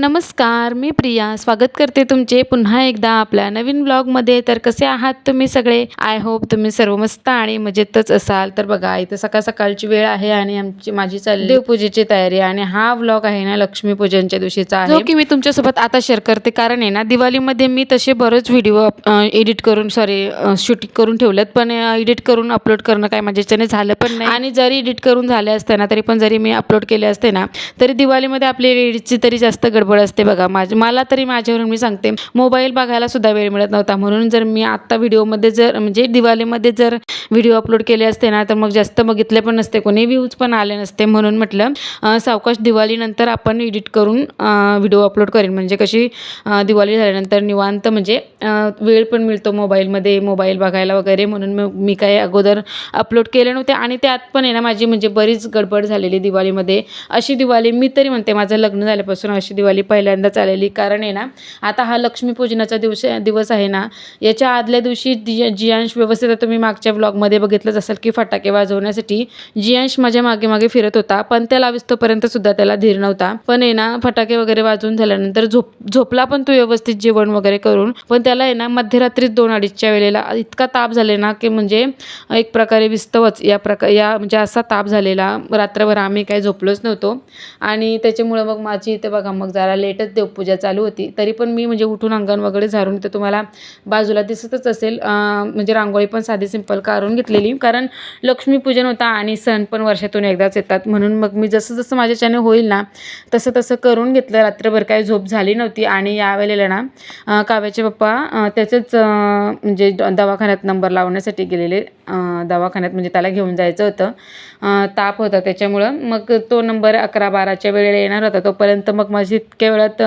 नमस्कार मी प्रिया. स्वागत करते तुमचे पुन्हा एकदा आपल्या नवीन ब्लॉगमध्ये. तर कसे आहात तुम्ही सगळे? आय होप तुम्ही सर्व मस्त आणि मजेतच असाल. तर बघा इथं सकाळ सकाळची वेळ आहे आणि आमची माझी चालली देवपूजेची तयारी आणि हा ब्लॉग आहे ना लक्ष्मीपूजनच्या दिवशीचा आहे. जो की मी तुमच्यासोबत आता शेअर करते. कारण आहे ना दिवाळीमध्ये मी तसे बरेच व्हिडिओ एडिट करून सॉरी शूटिंग करून ठेवलेत. पण एडिट करून अपलोड करणं काय माझ्याच्याने झालं पण नाही. आणि जरी एडिट करून झाले असते ना तरी पण जरी मी अपलोड केले असते ना तरी दिवाळीमध्ये आपली एडिटची तरी जास्त गडबड असते बघा. माझ मला तरी माझ्यावरून मी सांगते मोबाईल बघायला सुद्धा वेळ मिळत नव्हता. म्हणून जर मी आत्ता व्हिडिओमध्ये जर म्हणजे दिवाळीमध्ये जर व्हिडिओ अपलोड केले असते ना तर मग जास्त बघितले पण नसते. कोणी व्ह्यूज पण आले नसते. म्हणून म्हटलं सावकाश दिवाळीनंतर आपण एडिट करून व्हिडिओ अपलोड करेन. म्हणजे कशी दिवाळी झाल्यानंतर निवांत म्हणजे वेळ पण मिळतो मोबाईलमध्ये मोबाईल बघायला वगैरे. म्हणून मग मी काय अगोदर अपलोड केले नव्हते. आणि त्यात पण आहे ना माझी म्हणजे बरीच गडबड झालेली दिवाळीमध्ये. अशी दिवाळी मी तरी म्हणते माझं लग्न झाल्यापासून अशी दिवाळी पहिल्यांदाच आलेली. कारण आहे ना आता हा लक्ष्मीपूजनाचा दिवस दिवस आहे ना याच्या आदल्या दिवशी जि जियांश व्यवस्थित तुम्ही मागच्या ब्लॉगमध्ये बघितलंच असेल की फटाके वाजवण्यासाठी जियांश माझ्या मागे मागे फिरत होता पण त्याला विस्तोपर्यंत सुद्धा त्याला धीर नव्हता. पण आहे ना फटाके वगैरे वाजवून झाल्यानंतर झोप झोपला पण तो व्यवस्थित जेवण वगैरे करून पण त्याला आहे ना मध्यरात्री दोन अडीचच्या वेळेला इतका ताप झाले ना की म्हणजे एक प्रकारे विस्तवच या प्रकार या म्हणजे असा ताप झालेला. रात्रभर आम्ही काही झोपलोच नव्हतो. आणि त्याच्यामुळं मग माझी इथे बघा मग जरा लेटच देवपूजा चालू होती. तरी पण मी म्हणजे उठून अंगण वगैरे झाडून तर तुम्हाला बाजूला दिसतच असेल. म्हणजे रांगोळी पण साधी सिंपल काढून घेतलेली. कारण लक्ष्मीपूजन होता आणि सण पण वर्षातून एकदाच येतात. म्हणून मग मी जसं जसं माझ्याच्याने होईल ना तसं तसं करून घेतलं. रात्रभर काही झोप झाली नव्हती आणि यावेळेला ना काव्याचे पप्पा त्याचेच म्हणजे द- दवाखान्यात नंबर लावण्यासाठी गेलेले. दवाखान्यात म्हणजे त्याला घेऊन जायचं होतं. ताप होता त्याच्यामुळं. मग तो नंबर अकरा बाराच्या वेळेला येणार होता. तोपर्यंत मग माझी इतक्या वेळात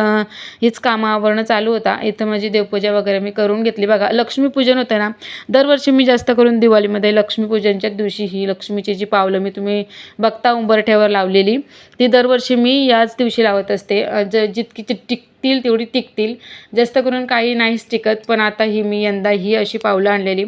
हीच कामं आवरणं चालू होता. इथं माझी देवपूजा वगैरे मी करून घेतली. बघा लक्ष्मीपूजन होतं ना दरवर्षी मी जास्त करून दिवाळीमध्ये लक्ष्मीपूजनच्या दिवशी ही लक्ष्मीची जी पावलं मी तुम्ही बघता उंबरठ्यावर लावलेली ती दरवर्षी मी याच दिवशी लावत असते. ज जितकी चिट्टी टिकतील तेवढी टिकतील. जास्त करून काही नाहीच टिकत पण आता ही मी यंदा ही अशी पावलं आणलेली.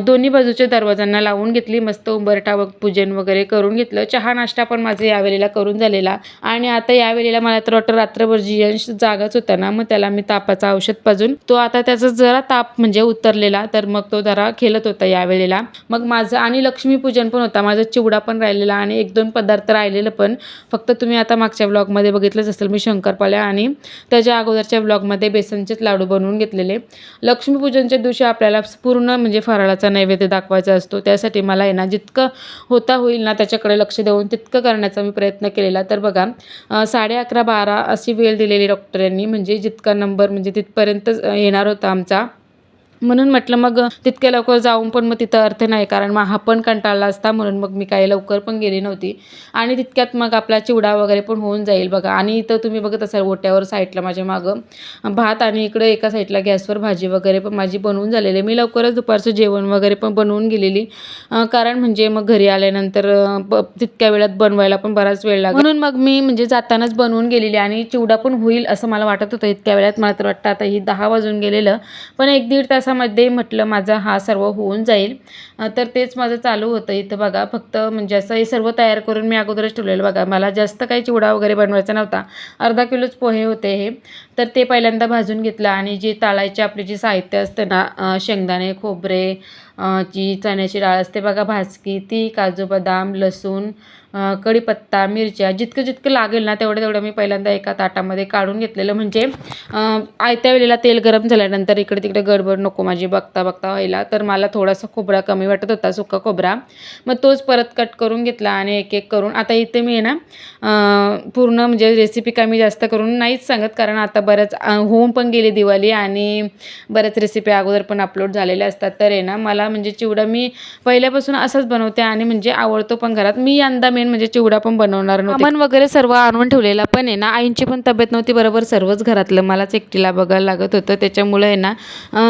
दोन्ही बाजूच्या दरवाजांना लावून घेतली मस्त उंबरठा व पूजन वगैरे करून घेतलं. चहा नाश्ता पण माझं यावेळेला करून झालेला. आणि आता यावेळेला मला तर वाटतं रात्रभर जियंश जागाच होता ना मग त्याला मी तापाचं औषध पाजून तो आता त्याचा जरा ताप म्हणजे उतरलेला तर मग तो जरा खेळत होता यावेळेला. मग माझं आणि लक्ष्मीपूजन पण होता माझा चिवडा पण राहिलेला आणि एक दोन पदार्थ राहिलेलं पण. फक्त तुम्ही आता मागच्या ब्लॉगमध्ये बघितलंच असेल मी शंकरपाल्या आणि त्याच्या अगोदरच्या ब्लॉगमध्ये बेसनचेच लाडू बनवून घेतलेले. लक्ष्मीपूजनच्या दिवशी आपल्याला पूर्ण म्हणजे फराळाचा नैवेद्य दाखवायचा असतो. त्यासाठी मला आहे ना जितकं होता होईल ना त्याच्याकडे लक्ष देऊन तितकं करण्याचा मी प्रयत्न केलेला. तर बघा साडे अकरा बारा अशी वेळ दिलेली डॉक्टरांनी. म्हणजे जितका नंबर म्हणजे तिथपर्यंत येणार होता आमचा. म्हणून म्हटलं मग तितक्या लवकर जाऊन पण मग तिथं अर्थ नाही कारण मग हा पण कंटाळला असता म्हणून मग मी काही लवकर पण गेली नव्हती. आणि तितक्यात मग आपला चिवडा वगैरे पण होऊन जाईल बघा. आणि इथं तुम्ही बघत असाल ओट्यावर साईडला माझ्या मागं भात आणि इकडं एका साईडला गॅसवर भाजी वगैरे पण माझी बनवून झालेली आहे. मी लवकरच दुपारचं जेवण वगैरे पण बनवून गेलेली. कारण म्हणजे मग घरी आल्यानंतर ब- तितक्या वेळात बनवायला पण बराच वेळ लागला म्हणून मग मी म्हणजे जातानाच बनवून गेलेली आणि चिवडा पण होईल असं मला वाटत होतं इतक्या वेळात. मला तर वाटतं आता ही दहा वाजून गेलेलं. पण एक दीड तासामध्ये म्हटलं माझा हा सर्व होऊन जाईल. तर तेच माझं चालू होतं इथं बघा. फक्त म्हणजे असं हे सर्व तयार करून मी अगोदरच ठेवलेलं बघा. मला जास्त काही चिवडा वगैरे बनवायचा नव्हता. अर्धा किलोच पोहे होते हे. तर ते पहिल्यांदा भाजून घेतलं आणि जे ताळायची आपले जे साहित्य असतं ना शेंगदाणे खोबरे जी चण्याची डाळ असते बघा भाजकी ती काजू बदाम लसूण कढीपत्ता मिरच्या जितकं जितकं लागेल ना तेवढं तेवढं मी पहिल्यांदा एका ताटामध्ये काढून घेतलेलं. म्हणजे आयत्या वेळेला तेल गरम झाल्यानंतर इकडे तिकडे गडबड नको माझी बघता बघता व्हायला. तर मला थोडासा खोबरा कमी वाटत होता सुका खोबरा. मग तोच परत कट करून घेतला आणि एक एक करून आता इथे मी आहे ना पूर्ण म्हणजे रेसिपी काय मी जास्त करून नाहीच सांगत कारण आता बऱ्याच होऊन पण गेली दिवाळी आणि बऱ्याच रेसिपी अगोदर पण अपलोड झालेल्या असतात. तर आहे ना मला म्हणजे चिवडा मी पहिल्यापासून असंच बनवते आणि म्हणजे आवडतो पण घरात. मी यंदा मेन म्हणजे चिवडा पण बनवणार नव्हते. मन वगैरे सर्व आणून ठेवलेला पण आहे ना. आईंची पण तब्येत नव्हती बरोबर सर्वच घरातलं. मलाच एकटीला बघायला लागत होतं. त्याच्यामुळे आहे ना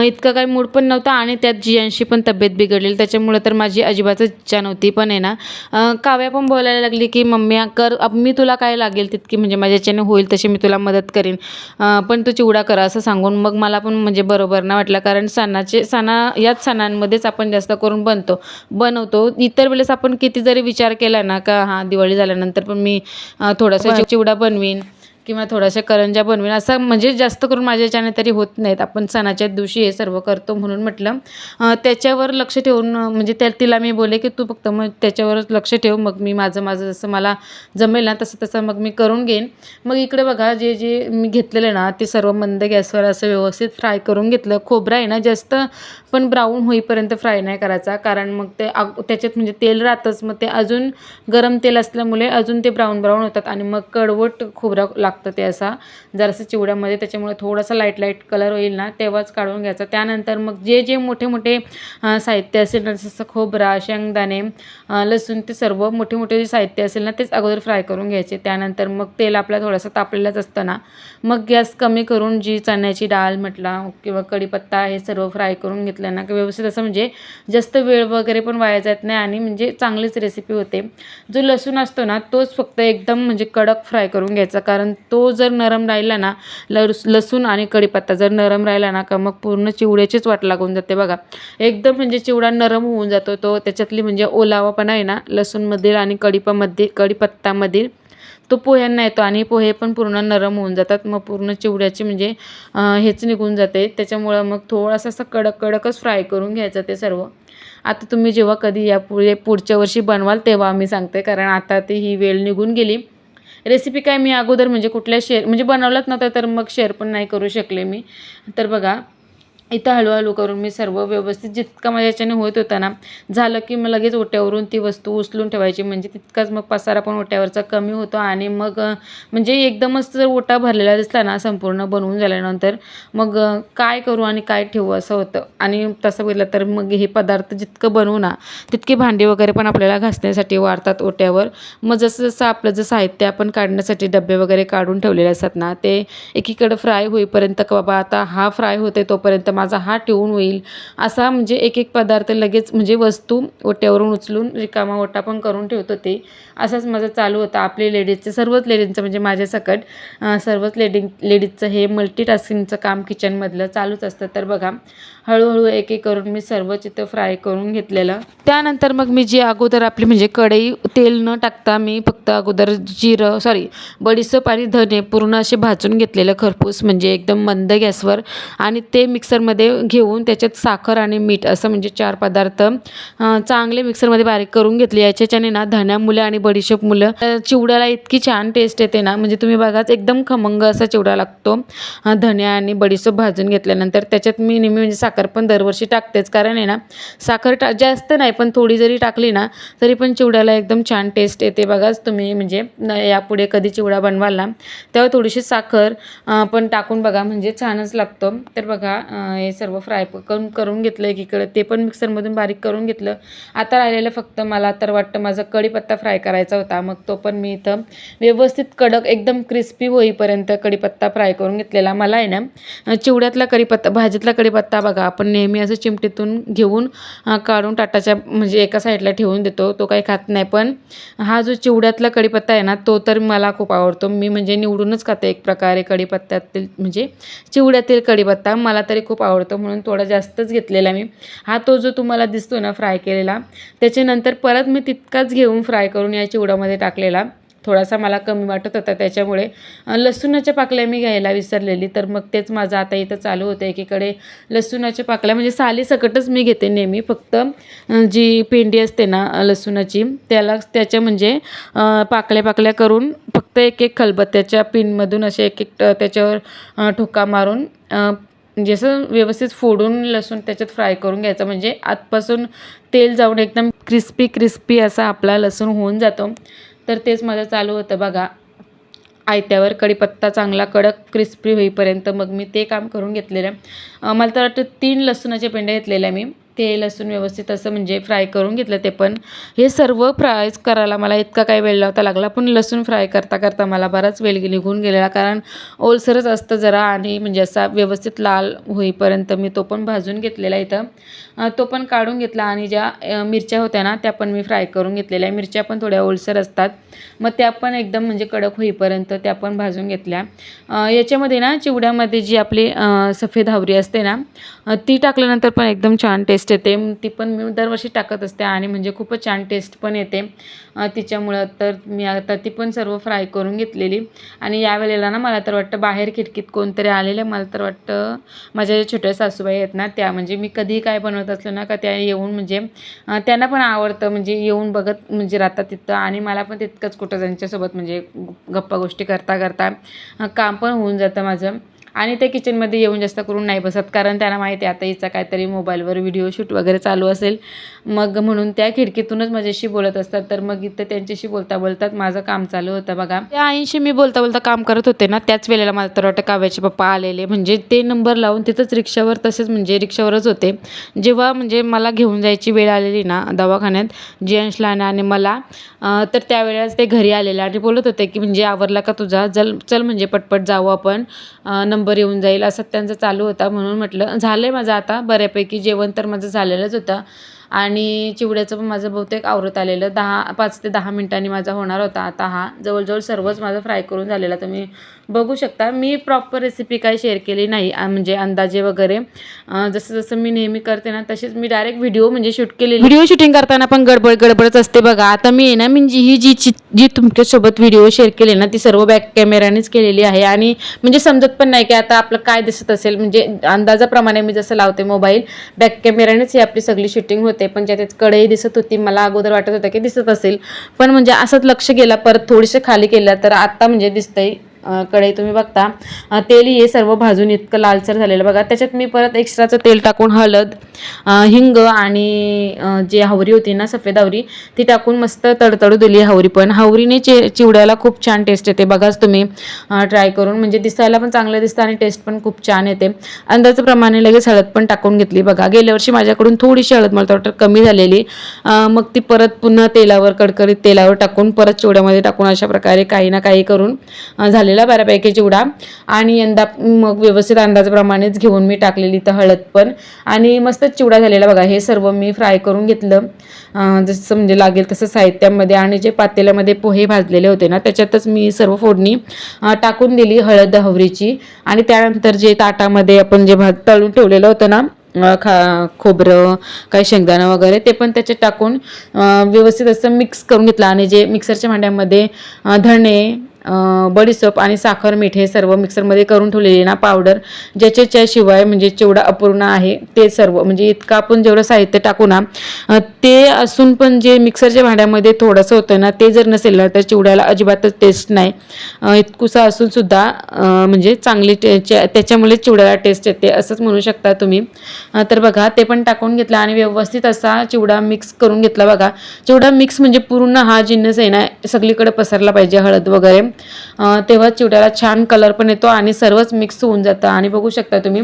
इतकं काही मूड पण नव्हता आणि त्यात जियांशी पण तब्येत बिघडलेली त्याच्यामुळे तर माझी अजिबातच इच्छा नव्हती. पण आहे ना काव्या पण बोलायला लागली की मम्मी कर. मी तुला काय लागेल तितकी म्हणजे माझ्या याच्याने होईल तशी मी तुला मदत करीन. पण तू चिवडा करा असं सांगून मग मला पण म्हणजे बरोबर ना वाटलं. कारण सणाचे सणा याच सणांमध्ये सणांमध्येच आपण जास्त करून बनतो. बनवतो. इतर वेळेस आपण किती जरी विचार केला ना का हां दिवाळी झाल्यानंतर पण मी थोडासा चिवडा बनवीन. किंवा थोड्याशा करंज्या बनवेन. असं म्हणजे जास्त करून माझ्या याच्याने तरी होत नाहीत. आपण सणाच्या दिवशी हे सर्व करतो म्हणून म्हटलं. त्याच्यावर लक्ष ठेवून म्हणजे त्या तिला मी बोले की तू फक्त मग त्याच्यावरच लक्ष ठेव मग मी माझं माझं जसं मला जमेल ना तसं तसं मग मी करून घेईन. मग इकडे बघा जे जे मी घेतलेलं ना ते सर्व मंद गॅसवर असं व्यवस्थित फ्राय करून घेतलं. खोबरं आहे ना जास्त पण ब्राऊन होईपर्यंत फ्राय नाही करायचा. कारण मग ते आग त्याच्यात म्हणजे तेल राहतंच. मग ते अजून गरम तेल असल्यामुळे अजून ते ब्राऊन ब्राऊन होतात. आणि मग कडवट खोबरं लागतं ते असा. जरासं चिवड्यामध्ये त्याच्यामुळे थोडासा लाइट लाइट कलर होईल ना तेव्हाच काढून घ्यायचा. त्यानंतर मग जे जे मोठे मोठे साहित्य असेल ना जसं खोबरा शेंगदाणे लसूण ते सर्व मोठे मोठे जे साहित्य असेल ना तेच अगोदर फ्राय करून घ्यायचे. त्यानंतर मग तेल आपला थोडासा तापलेलंच असतं ना. मग गॅस कमी करून जी चण्याची डाळ म्हटला किंवा कढीपत्ता हे सर्व फ्राय करून घेतलं ना की व्यवस्थित असं म्हणजे जास्त वेळ वगैरे पण वाया जात नाही आणि म्हणजे चांगलीच रेसिपी होते. जो लसूण असतो ना तोच फक्त एकदम म्हणजे कडक फ्राय करून घ्यायचा. कारण तो जर नरम राहिला ना लस लसूण आणि कढीपत्ता जर नरम राहिला ना का मग पूर्ण चिवड्याचीच वाट लागून जाते बघा. एकदम म्हणजे चिवडा नरम होऊन जातो तो त्याच्यातली म्हणजे ओलावापणा आहे ना लसूणमधील आणि कढीपामध्ये कढीपत्तामधील तो पोह्यांना येतो आणि पोहे पण पूर्ण नरम होऊन जातात. मग पूर्ण चिवड्याची म्हणजे हेच निघून जाते. त्याच्यामुळं मग थोडासा असं कडक कडकच फ्राय करून घ्यायचं ते सर्व. आता तुम्ही जेव्हा कधी या पुढे पुढच्या वर्षी बनवाल तेव्हा आम्ही सांगते कारण आता ती ही वेळ निघून गेली. रेसिपी काय मी अगोदर म्हणजे कुठल्या शेअर म्हणजे बनवलंच नव्हतं तर मग शेअर पण नाही करू शकले मी. तर बघा इथं हळूहळू करून मी सर्व व्यवस्थित जितका माझ्या याच्याने होत होता ना झालं की मग लगेच ओट्यावरून ती वस्तू उचलून ठेवायची. म्हणजे तितकाच मग पसारा पण ओट्यावरचा कमी होतो आणि मग म्हणजे एकदमच जर ओटा भरलेला दिसला ना संपूर्ण बनवून झाल्यानंतर मग काय करू आणि काय ठेवू असं होतं. आणि तसं बघितलं तर मग हे पदार्थ जितकं बनवू ना तितके भांडी वगैरे पण आपल्याला घासण्यासाठी वाढतात ओट्यावर. मग जसं जसं आपलं जे साहित्य आपण काढण्यासाठी डबे वगैरे काढून ठेवलेले असतात ना ते एकीकडं फ्राय होईपर्यंत बाबा आता हा फ्राय होते तोपर्यंत माझा हा ठेवून होईल. असा म्हणजे एक एक पदार्थ लगेच म्हणजे वस्तू ओट्यावरून उचलून रिकामा ओटा पण करून ठेवत होते असंच माझं चालू होतं. आपले लेडीजचं सर्वच लेडीजचं म्हणजे माझ्या सकट सर्वच लेडी लेडीजचं हे मल्टीटास्किंगचं काम किचनमधलं चालूच असतं. तर बघा हळूहळू एक एक करून मी सर्व चित्र फ्राय करून घेतलेलं. त्यानंतर मग मी जी अगोदर आपली म्हणजे कढई तेल न टाकता मी फक्त अगोदर जिरं सॉरी बडीसप आणि धने पूर्ण असे भाजून घेतलेलं खरपूस म्हणजे एकदम मंद गॅसवर आणि ते मिक्सरमध्ये घेऊन त्याच्यात साखर आणि मीठ असं म्हणजे चार पदार्थ चांगले मिक्सरमध्ये बारीक करून घेतले. याच्याच्याने ना धण्या मुलं आणि बडीशेप मुलं चिवड्याला इतकी छान टेस्ट येते ना. म्हणजे तुम्ही बघाच एकदम खमंग असा चिवडा लागतो. अं, धण्या आणि बडीशेप भाजून घेतल्यानंतर त्याच्यात मी नेहमी म्हणजे साखर पण दरवर्षी टाकतेच. कारण आहे ना साखर टा जास्त नाही पण थोडी जरी टाकली ना तरी पण चिवड्याला एकदम छान टेस्ट येते. बघाच तुम्ही म्हणजे यापुढे कधी चिवडा बनवाल ना तेव्हा थोडीशी साखर पण टाकून बघा म्हणजे छानच लागतो. तर बघा हे सर्व फ्राय करून करून घेतलं एकीकडे. ते पण मिक्सरमधून बारीक करून घेतलं. आता राहिलेलं फक्त मला तर वाटतं माझा कढीपत्ता फ्राय करायचा होता. मग तो पण मी इथं व्यवस्थित कडक एकदम क्रिस्पी होईपर्यंत कढीपत्ता फ्राय करून घेतलेला. मला आहे ना चिवड्यातला कढीपत्ता भाजीतला कढीपत्ता बघा. आपण नेहमी असं चिमटीतून घेऊन काढून टाटाच्या म्हणजे एका साईडला ठेवून देतो. तो काही खात नाही. पण हा जो चिवड्यातला कढीपत्ता आहे ना तो तर मला खूप आवडतो. मी म्हणजे निवडूनच खाते एक प्रकारे कढीपत्त्यातील म्हणजे चिवड्यातील कढीपत्ता. मला तरी खूप आवडतो म्हणून थोडा जास्तच घेतलेला मी. हा तो जो तुम्हाला दिसतो ना फ्राय केलेला त्याच्यानंतर परत मी तितकाच घेऊन फ्राय करून या चिवडामध्ये टाकलेला. थोडासा मला कमी वाटत होता त्याच्यामुळे लसुणाच्या लसूणाच्या पाकळ्या मी घ्यायला विसरलेली. तर मग तेच माझं आता इथं चालू होतं एकीकडे लसूणाच्या पाकळ्या म्हणजे साली सकटच मी घेते नेहमी. फक्त जी पेंडी असते ना लसूणाची त्याला त्याच्या म्हणजे पाकल्या पाकळ्या करून फक्त एक एक खलबत्त्याच्या पिनमधून असे एक एक त्याच्यावर ठोका मारून म्हणजे असं व्यवस्थित फोडून लसूण त्याच्यात फ्राय करून घ्यायचं. म्हणजे आतपासून तेल जाऊन एकदम क्रिस्पी क्रिस्पी असा आपला लसूण होऊन जातो. तर तेच माझं चालू होतं बघा. आयत्यावर कढीपत्ता चांगला कडक क्रिस्पी होईपर्यंत मग मी ते काम करून घेतलेलं आहे. मला तर वाटतं तीन लसूणाचे पेंड्या घेतलेल्या मी. ते लसूण व्यवस्थित असं म्हणजे फ्राय करून घेतलं ते पण. हे सर्व फ्राय करायला मला इतका काही वेळ लावता लागला. पण लसूण फ्राय करता करता मला बराच वेळ निघून गेलेला. कारण ओलसरच असतं जरा आणि म्हणजे असा व्यवस्थित लाल होईपर्यंत मी तो पण भाजून घेतलेला इथं. तो पण काढून घेतला आणि ज्या मिरच्या होत्या ना त्या पण मी फ्राय करून घेतलेल्या मिरच्या पण थोड्या ओलसर असतात. मग त्या पण एकदम म्हणजे कडक होईपर्यंत त्या पण भाजून घेतल्या. याच्यामध्ये ना चिवड्यामध्ये जी आपली सफेद हावरी असते ना ती टाकल्यानंतर पण एकदम छान टेस्ट टेस्ट येते. ती पण मी दरवर्षी टाकत असते आणि म्हणजे खूपच छान टेस्ट पण येते. तिच्यामुळं तर मी आता ती पण सर्व फ्राय करून घेतलेली. आणि यावेळेला ना मला तर वाटतं बाहेर खिडकीत कोणतरी आलेलं मला तर वाटतं माझ्या ज्या छोट्या सासूबाई आहेत ना त्या म्हणजे मी कधीही काय बनवत असलं ना का त्या येऊन म्हणजे त्यांना पण आवडतं म्हणजे येऊन बघत म्हणजे राहतात तिथं. आणि मला पण तितकंच कुठं त्यांच्यासोबत म्हणजे गप्पा गोष्टी करता करता काम पण होऊन जातं माझं. आणि ते किचनमध्ये येऊन जास्त करून नाही बसत कारण त्यांना माहिती आहे आता हिचा काहीतरी मोबाईलवर व्हिडिओ शूट वगैरे चालू असेल. मग म्हणून त्या खिडकीतूनच माझ्याशी बोलत असतात. तर मग इथं त्यांच्याशी बोलता बोलतात माझं काम चालू होतं बघा. त्या आईंशी मी बोलता बोलता काम करत होते ना त्याच वेळेला मला तर वाटतं काव्याचे पप्पा आलेले. म्हणजे ते नंबर लावून तिथंच रिक्षावर तसेच म्हणजे रिक्षावरच होते. जेव्हा म्हणजे मला घेऊन जायची वेळ आलेली ना दवाखान्यात जेंट्सला आणि मला तर त्यावेळेस ते घरी आलेले आणि बोलत होते की म्हणजे आवरला का तुझा? चल चल म्हणजे पटपट जाऊ आपण. नंबर नंबर येऊन जाईल असं त्यांचं चालू होता म्हणून म्हटलं. झालं आहे माझं आता बऱ्यापैकी जेवण तर माझं झालेलंच होतं. आणि चिवड्याचं पण माझं बहुतेक आवरत आलेलं. दहा पाच ते दहा मिनटांनी माझा होणार होता. आता हा जवळजवळ सर्वच माझं फ्राय करून झालेला. तुम्ही बघू शकता. मी प्रॉपर रेसिपी काही शेअर केली नाही म्हणजे अंदाजे वगैरे. जसं जसं मी नेहमी करते ना तसेच मी डायरेक्ट व्हिडिओ म्हणजे शूट केलेली. व्हिडिओ शूटिंग करताना पण गडबड गडबडच असते बघा. आता मी आहे ना म्हणजे ही जी जी जी तुमच्यासोबत व्हिडिओ शेअर केली ना ती सर्व बॅक कॅमेऱ्यानेच केलेली आहे. आणि म्हणजे समजत पण नाही की आता आपलं काय दिसत असेल. म्हणजे अंदाजाप्रमाणे मी जसं लावते मोबाईल बॅक कॅमेऱ्यानेच ही आपली सगळी शूटिंग होते. पण ज्यात कढई दिसत होती मला अगोदर वाटत होतं की दिसत असेल. पण म्हणजे असंच लक्ष गेला परत थोडीशी खाली केलं तर आता म्हणजे दिसतंय कढई तुम्ही बघता. तेल हे सर्व भाजून इतकं लालसर झालेलं बघा त्याच्यात मी परत एक्स्ट्राचं तेल टाकून हळद हिंग आणि जी हावरी होती ना सफेद हावरी ती टाकून मस्त तडतडू दिली हावरी पण. हावरीने चे चिवड्याला खूप छान टेस्ट येते. बघाच तुम्ही ट्राय करून म्हणजे दिसायला पण चांगलं दिसतं आणि टेस्ट पण खूप छान येते. अंदाजाप्रमाणे लगेच हळद पण टाकून घेतली. बघा गेल्या वर्षी माझ्याकडून थोडीशी हळद मला तर वाटतं कमी झालेली. मग ती परत पुन्हा तेलावर कडकडीत तेलावर टाकून परत चिवड्यामध्ये टाकून अशा प्रकारे काही ना काही करून झालेला बऱ्यापैकी चिवडा. आणि यंदा मग व्यवस्थित अंदाजाप्रमाणेच घेऊन मी टाकलेली तर हळद पण. आणि मस्त मस्तच चिवडा झालेला बघा. हे सर्व मी फ्राय करून घेतलं. जसं म्हणजे लागेल तसं साहित्यामध्ये आणि जे पातेल्यामध्ये पोहे भाजलेले होते ना त्याच्यातच मी सर्व फोडणी टाकून दिली हळद हवरीची आणि त्यानंतर जे ताटामध्ये आपण जे भात तळून ठेवलेलं होतं ना खा खोबरं काही शेंगदाणं वगैरे ते पण त्याच्यात टाकून व्यवस्थित असं मिक्स करून घेतलं. आणि जे मिक्सरच्या भांड्यामध्ये धणे बडीसोप आणि साखर मीठ हे सर्व मिक्सरमध्ये करून ठेवलेली ना पावडर ज्याच्याच्याशिवाय म्हणजे जेवढा अपूर्ण आहे ते सर्व म्हणजे इतकं आपण जेवढं साहित्य टाकू ना ते असून पण जे मिक्सरच्या भांड्यामध्ये थोडंसं होतं ना ते जर नसेल ना तर चिवड्याला अजिबातच टेस्ट नाही. इतकुसा असूनसुद्धा म्हणजे चांगली टे त्याच्यामुळे चिवड्याला टेस्ट येते असंच म्हणू शकता तुम्ही. तर बघा ते पण टाकून घेतला आणि व्यवस्थित असा चिवडा मिक्स करून घेतला बघा. चिवडा मिक्स म्हणजे पूर्ण हा जिन्नस आहे ना सगळीकडे पसरला पाहिजे हळद वगैरे. तेव्हा चिवड्याला छान कलर पण येतो आणि सर्वच मिक्स होऊन जातं. आणि बघू शकता तुम्ही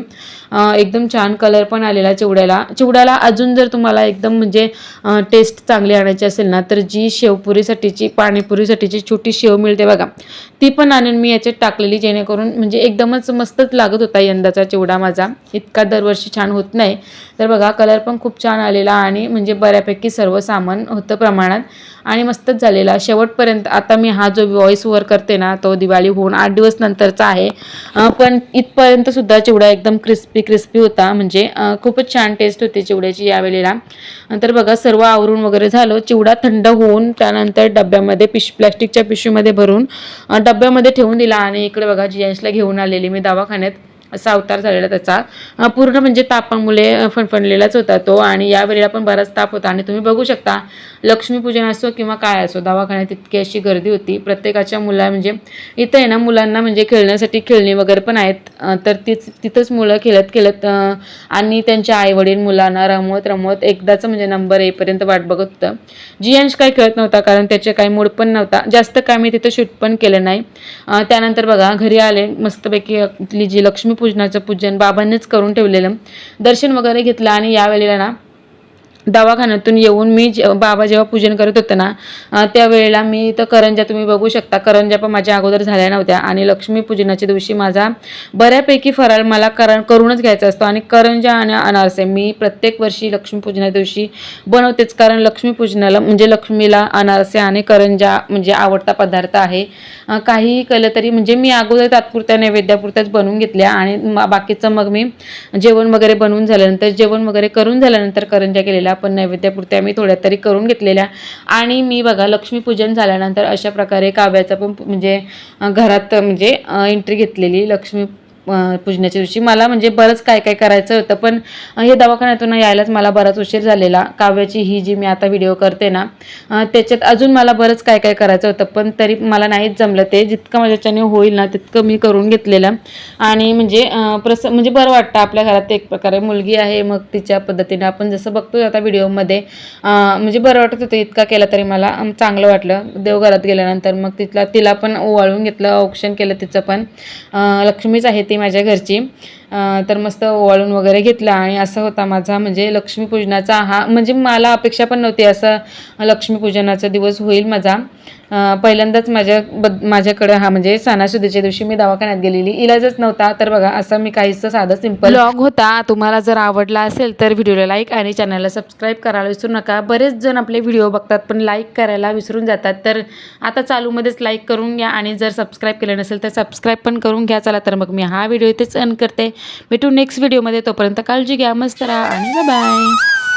एकदम छान कलर पण आलेला चिवड्याला. चिवड्याला अजून जर तुम्हाला एकदम म्हणजे टेस्ट चांगली आणायची असेल ना तर जी शेवपुरीसाठीची पाणीपुरीसाठीची छोटी शेव मिळते बघा ती पण आणून मी याच्यात टाकलेली जेणेकरून म्हणजे एकदमच मस्तच लागत होता यंदाचा चिवडा माझा. इतका दरवर्षी छान होत नाही. तर बघा कलर पण खूप छान आलेला आणि म्हणजे बऱ्यापैकी सर्व सामान होतं प्रमाणात. आणि मस्तच झालेला. शेवटपर्यंत आता मी हा जो व्हॉइस ओव्हर करते ना तो दिवाळी होऊन आठ दिवस नंतरचा आहे. पण इथपर्यंत सुद्धा चिवडा एकदम क्रिस्पी क्रिस्पी होता. म्हणजे खूपच छान टेस्ट होती चिवड्याची यावेळेला नंतर बघा सर्व आवरून वगैरे झालं. चिवडा थंड होऊन त्यानंतर डब्यामध्ये पिश प्लॅस्टिकच्या पिशवीमध्ये भरून डब्यामध्ये ठेवून दिला. आणि इकडे बघा जी घेऊन आलेली मी दवाखान्यात. असा अवतार झालेला त्याचा. पूर्ण म्हणजे तापामुळे फणफणलेलाच होता तो आणि यावेळेला पण बराच ताप होता. आणि तुम्ही बघू शकता लक्ष्मीपूजन असो किंवा काय असो दवाखान्यात इतकी अशी गर्दी होती. प्रत्येकाच्या मुला म्हणजे इथं आहे ना मुलांना म्हणजे खेळण्यासाठी खेळणी वगैरे पण आहेत. तर तीच तिथंच मुलं खेळत खेळत आणि त्यांच्या आईवडील मुलांना रमवत रमवत एकदाच म्हणजे नंबर येईपर्यंत वाट बघत होतं. जियांश काही खेळत नव्हता कारण त्याचे काही मूड पण नव्हता. जास्त काय मी तिथं शूट पण केलं नाही. त्यानंतर बघा घरी आले मस्तपैकी आपली जी लक्ष्मी पूजनाचं पूजन बाबांनीच करून ठेवलेलं. दर्शन वगैरे घेतलं आणि यावेळेला ना दवाखान्यातून येऊन मी जे बाबा जेव्हा पूजन करत होते ना त्यावेळेला मी तर करंजा तुम्ही बघू शकता. करंजा पण माझ्या अगोदर झाल्या नव्हत्या आणि लक्ष्मीपूजनाच्या दिवशी माझा बऱ्यापैकी फराळ मला करण करूनच घ्यायचा असतो. आणि करंजा आणि अनारसे मी प्रत्येक वर्षी लक्ष्मीपूजना दिवशी बनवतेच. कारण लक्ष्मीपूजनाला म्हणजे लक्ष्मीला अनारसे आणि करंजा म्हणजे आवडता पदार्थ आहे. काही काहीही केलं तरी म्हणजे मी अगोदर तात्पुरत्या नैवेद्यापुरत्याच बनवून घेतल्या आणि बाकीचं मग मी जेवण वगैरे बनवून झाल्यानंतर जेवण वगैरे करून झाल्यानंतर करंजा केलेल्या पण नैवेद्यापुरत्या मी थोड्या तरी करून घेतलेल्या. आणि मी बघा लक्ष्मीपूजन झाल्यानंतर अशा प्रकारे काव्याचा पण म्हणजे घरात म्हणजे एंट्री घेतलेली लक्ष्मी पूजनाच्या दिवशी. मला म्हणजे बरंच काय काय करायचं होतं पण हे दवाखान्यातून यायलाच मला बराच उशीर झालेला. काव्याची ही जी मी आता व्हिडिओ करते ना त्याच्यात अजून मला बरंच काय काय करायचं होतं पण तरी मला नाहीच जमलं ते. जितकं माझ्याच्याने होईल ना तितकं मी करून घेतलेलं. आणि म्हणजे प्रस म्हणजे बरं वाटतं आपल्या घरात एक प्रकारे मुलगी आहे मग तिच्या पद्धतीने आपण जसं बघतोय आता व्हिडिओमध्ये म्हणजे बरं वाटत होतं इतका केला तरी मला चांगलं वाटलं. देवघरात गेल्यानंतर मग तिथला तिला पण ओवाळून घेतलं औक्षण केलं तिचं पण. लक्ष्मीच आहे ती माझ्या घरची. तर मस्त ओवाळून वगैरे घेतलं आणि असं होता माझा म्हणजे लक्ष्मीपूजनाचा हा म्हणजे मला अपेक्षा पण नव्हती असं लक्ष्मीपूजनाचा दिवस होईल माझा. पहिल्यांदाच माझ्या बद माझ्याकडे हा म्हणजे सणासुदीच्या दिवशी मी दवाखान्यात गेलेली. इलाजच नव्हता तर बघा असं मी काहीच साधं सिंपल ब्लॉग होता. तुम्हाला जर आवडला असेल तर व्हिडिओला लाईक आणि चॅनलला सबस्क्राईब करायला विसरू नका. बरेच जण आपले व्हिडिओ बघतात पण लाईक करायला विसरून जातात. तर आता चालूमध्येच लाईक करून घ्या आणि जर सबस्क्राईब केलं नसेल तर सबस्क्राईब पण करून घ्या. चला तर मग मी हा व्हिडिओ इथेच अन करते. भेटू नेक्स्ट व्हिडिओमध्ये तोपर्यंत काळजी घ्या मस्त राहा आणि बाय